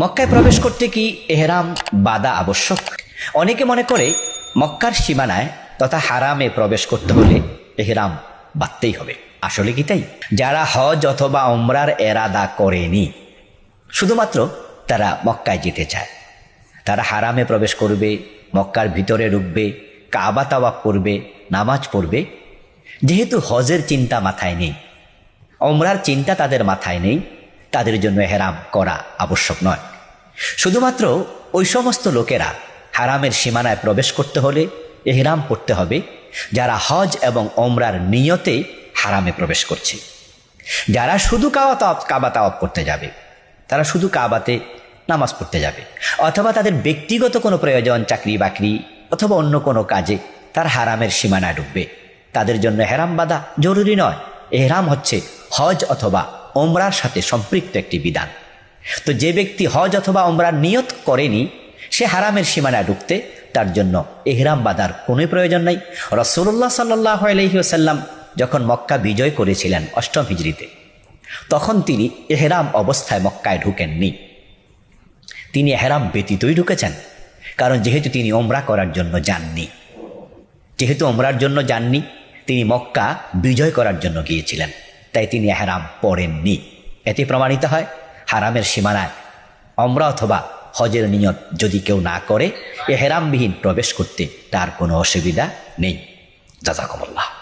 মক্কায় প্রবেশ করতে কি এহরাম বাদা আবশ্যক? অনেকে মনে করে মক্কার সীমানায় তথা হারামে প্রবেশ করতে হলে এহরাম বাঁধতেই হবে। আসলে কি তাই? যারা হজ অথবা অমরার এরাদা করেনি, শুধুমাত্র তারা মক্কায় যেতে চায়। তারা হারামে প্রবেশ করবে, মক্কার ভিতরে ঢুকবে কাবা তাওয়াপ করবে, নামাজ পড়বে। যেহেতু হজের চিন্তা মাথায় নেই অমরার চিন্তা তাদের মাথায় নেই, তাদের জন্য হেরাম করা আবশ্যক নয়। শুধুমাত্র ওই সমস্ত লোকেরা হারামের সীমানায় প্রবেশ করতে হলে এহরাম পড়তে হবে, যারা হজ এবং ওমরার নিয়তে হারামে প্রবেশ করছে। যারা শুধু কাবা কাবা তাওয়াপ করতে যাবে, তারা শুধু কাবাতে নামাজ পড়তে যাবে, অথবা তাদের ব্যক্তিগত কোনো প্রয়োজন, চাকরি বাকরি অথবা অন্য কোনো কাজে তার হারামের সীমানায় ঢুকবে তাদের জন্য হেরাম বাধা জরুরি নয়। এহরাম হচ্ছে হজ অথবা ওমরার সাথে সম্পৃক্ত একটি বিধান। তো যে ব্যক্তি হজ অথবা ওমরার নিয়ত করেনি, সে হারামের সীমানায় ঢুকতে তার জন্য এহরাম বাঁধার কোনোই প্রয়োজন নাই। রসুল্লাহ সাল্লাহ আলহিউসাল্লাম যখন মক্কা বিজয় করেছিলেন অষ্টম হিজড়িতে, তখন তিনি এহরাম অবস্থায় মক্কায় ঢুকেননি। তিনি এহরাম ব্যতীতই ঢুকেছেন, কারণ যেহেতু তিনি ওমরা করার জন্য যাননি। যেহেতু ওমরার জন্য যাননি, তিনি মক্কা বিজয় করার জন্য গিয়েছিলেন, তাই তিনি এহরাম পড়েননি। এতে প্রমাণিত হয় হারামের সীমানায়। অমরা অথবা হজের নিয়ত যদি কেউ না করে, এ হেরামবিহীন প্রবেশ করতে তার কোনো অসুবিধা নেই। জাজাকমল্লাহ।